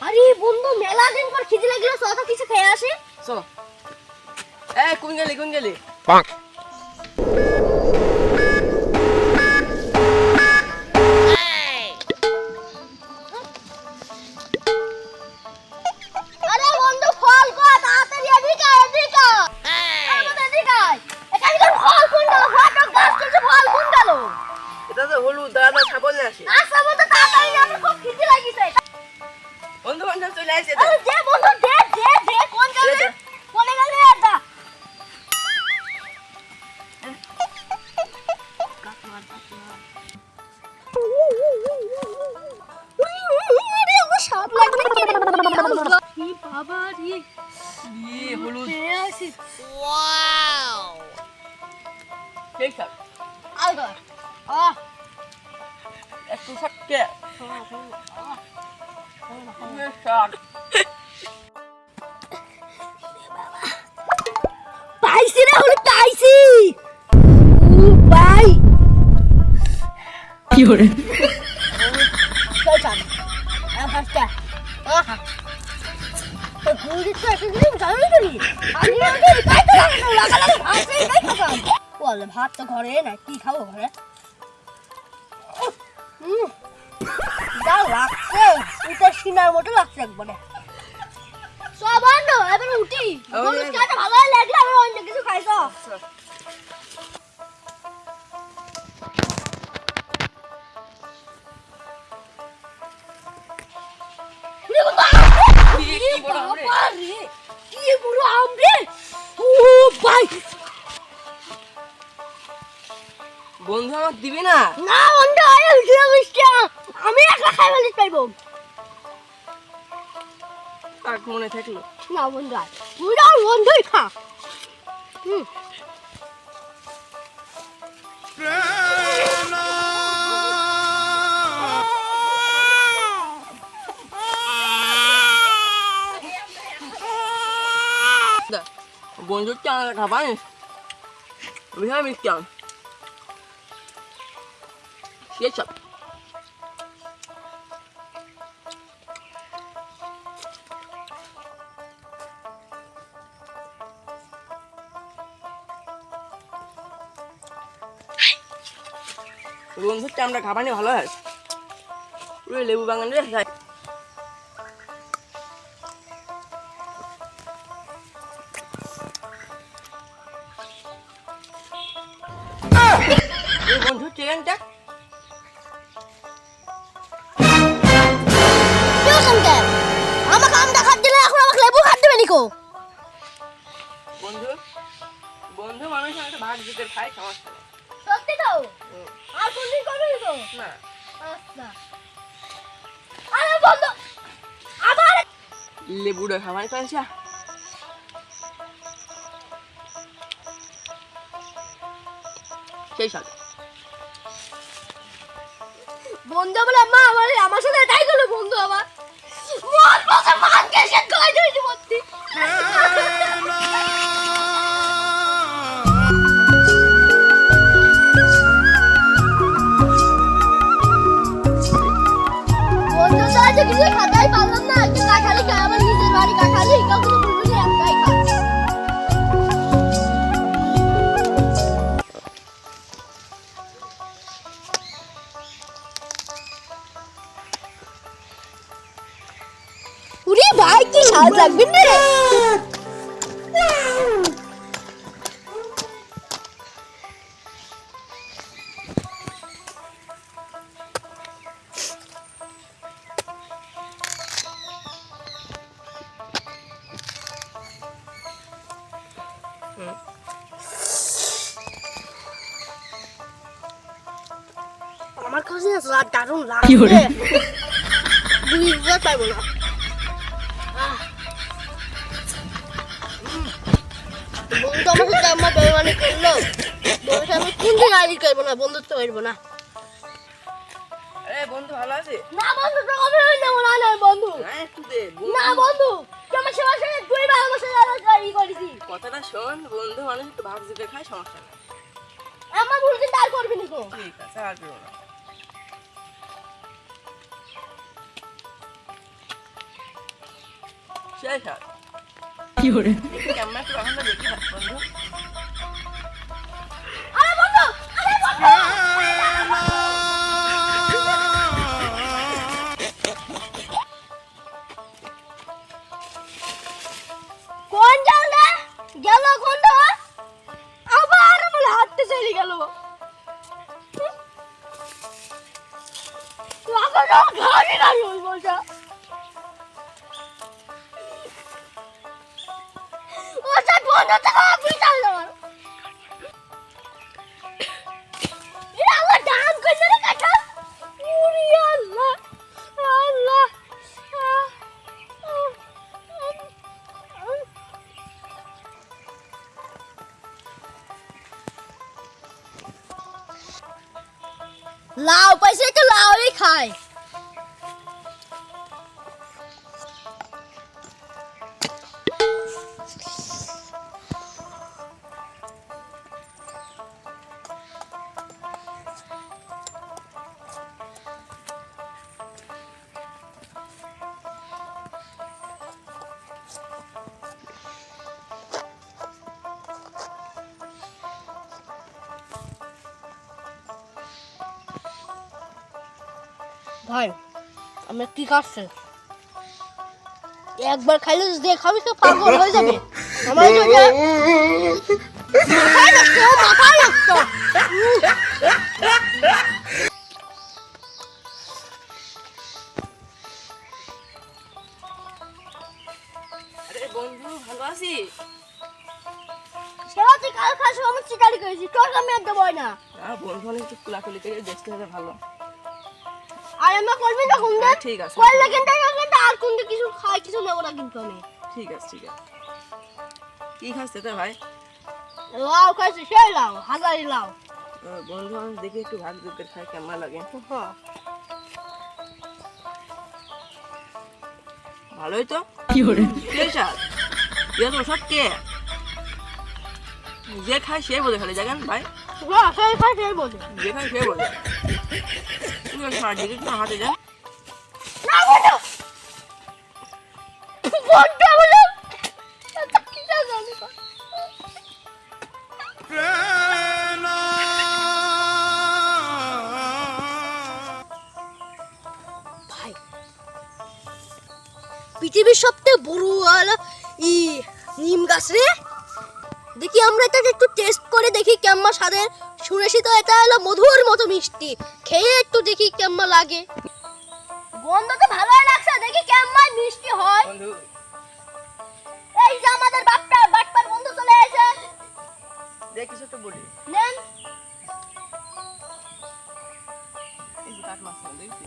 আরে বন্ধু মেলা দিন পর খিদে লাগল চল তো কিছু খেয়ে আসি। চলো। এ কোন গেলি কোন গেলি? আরে বন্ধু ফল কো তাড়াতাড়ি এদিকে আয়, এদিকে আয়। আমাদের এদিকে আয়। এখানে তো ফল কোন গেল ফটো গাছ চলছে ফল কোন গেল এটা তো হলুদ দাদা ছাগল নিয়ে আসে। আচ্ছা বন্ধু তাড়াতাড়ি আমার খুব খিদে লাগিছে। বন্ধু বান্ধব চলে আসে আরে দে বন্ধু দে দে দে কোন গেল। কোনে গেল কি? রে ইয়ে আলগা। আহ। একটু থাকতে শাক পাইছি রে হলো পাইছি ও ভাই কি লাগা ভাত তো ঘরে নাই কি খাব ঘরে হুম যা লাগছে এটা সিনার মতো লাগছে একবারে সবান্ন এবারে উঠি। হলুদ কাটা ভালো লাগলে আবার অন্য কিছু কি বড় আম রে ও ভাই। বন্ধু আমার দিবি না? না বন্ধু আমি একা খাই বলিস পাইবো কাক মনে থাকল। না বন্ধু আর পুরো বন্ধুই খা। হুম। দা বন্ধুর খাবা নি বিহার মিষ্টি আম। সে বন্ধুর চামড়া খাবানি ভালো হয়। ওই লেবু বাগান রে বন্ধু ট্রেনটা আমাকে আমটা খাট দিলে এখন আমাকে লেবু খাট দেবে নিকো বন্ধু বন্ধু মানুষ একটা ভাগ দিতে খাই সমস্যা সত্যি তো? আর কোনদিন করবি তো? না। আচ্ছা। আরে বন্ধু। আবার লেবুটা খাবার সেই সাথে। বন্ধু বলে মা আমার আমার সাথে এটাই গেল বন্ধু আমার। মন দিয়েছি মতি বন্ধু তো আজ কিছু খাতাই পারলাম না একটা কাঠালি খাই আমার নিজের বাড়ি কাঠালি কাউকে তো বলব না একটাই খাই উরে আমার কাছে দারুণ লাগছে। বুঝতে পারব না। বন্ধু আমার সাথে আমার বেমানি করল। বন্ধুর আমি কোন দিন আইডি করব না বন্ধুত্ব করব না। আরে বন্ধু ভালো আছে? না বন্ধু তো কবে হয়ে যাব না না বন্ধু। না একটু দে না বন্ধু বন্ধু তুই আমার সেবা সঙ্গে আমার সাথে আলাদা করেছি কথাটা শোন বন্ধু মানুষ একটু ভাগ সমস্যা নেই। আমার ভুল কিন্তু আর করবি না ঠিক আছে আর করব না। সেই স্বাদ কেমন একটু এখন দেখি না, বন্ধু আরে বন্ধু আরে বন্ধু কোন গেল কোনটা আবার বলে হাঁটতে চলে গেল লাগানো গাড়ি নাই ওই বলটা ওটা বন্ধ থেকে দেওয়ার এটা আমার ডান রে কাটা ওরে আল্লাহ আল্লাহ। লাউ পাইছে তো লাউই খায়। ভাই আমি কি খাচ্ছে? একবার খাইলে যে খাবি তো পাগল হয়ে যাবে। আমার তো যে মাথায় নষ্ট মাথায় নষ্ট বন্ধু ভালো আছিস সেবা তুই কাল খাস আমার চিকারি করেছি। তোর আমি আর দেবো না। বন্ধু অনেক একটু কুলাকুলি করে দেখতে হলে ভালো। আমরা করবি না কোন হ্যাঁ, ঠিক আছে। করলে কিন্তু কিন্তু আর কোন কিছু খাই কিছু নেব না কিন্তু আমি। ঠিক আছে ঠিক আছে। কি খাচ্ছে ভাই? লাউ খাইছি সেই লাউ হাজারি লাউ। বন্ধু আমি দেখি একটু ভাগ যোগ করে খাই কেমন লাগে। ভালোই তো। কে ইয়ে তো সব কে? যে খায় সে বলে খালি জানেন ভাই? সেই খাই সেই বোঝে। যে খায় সে বোঝে। পৃথিবীর সবথেকে বড় হলো ই নিম গাছ রে। দেখি আমরা এটা একটু টেস্ট করে দেখি কেমন স্বাদের শুনেছি তো এটা হলো মধুর মতো মিষ্টি। খেয়ে একটু দেখি কেমন লাগে। গন্ধ তো ভালোই লাগছে দেখি কেমন মিষ্টি হয়। বন্ধু। এই যে আমাদের বাপটা বাটপার বন্ধু চলে এসে দেখ কিছু একটু বলি। নেন। এই যে কাঠ মাছ দেখছি।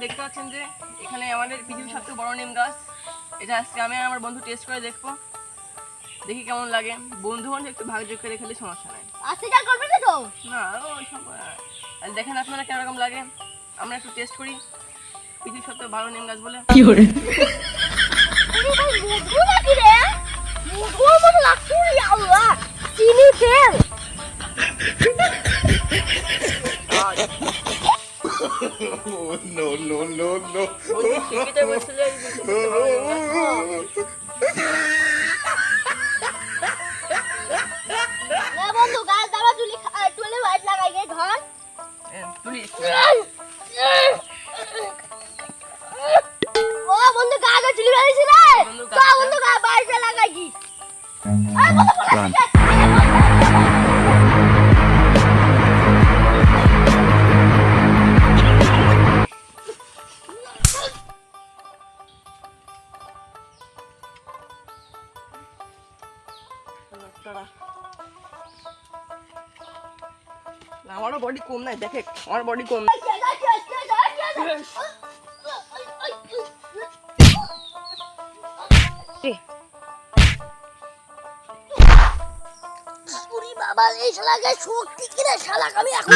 দেখতে পাচ্ছেন যে এখানে আমাদের পৃথিবীর সবচেয়ে বড় নিম গাছ। এটা আজকে আমি আমার বন্ধু টেস্ট করে দেখব। দেখি কেমন লাগে। বন্ধু বন্ধু একটু ভাগ যোগ করে খেলে সমস্যা নাই। আজকে যা করবে না তো? না ওই সব আর দেখেন আপনারা কেরকম লাগে। আমরা একটু টেস্ট করি। পৃথিবীর সবচেয়ে ভালো নিম গাছ বলে। আরে ভাই মধু নাকি রে? মধুর মতো লাগছে রে আল্লাহ। চিনি তেল। আর Oh, no, no, no, no. ও বন্ধু গাছ তুলি ফেলেছি রে। বন্ধু, গাছটা- বন্ধু গাছ বাইরে লাগাই কি? আরে বন্ধু আমারও বডি কম নাই দেখে আমার বডি কম বাবা এই শালাকে শক্তি কিরে? শালাক আমি এখন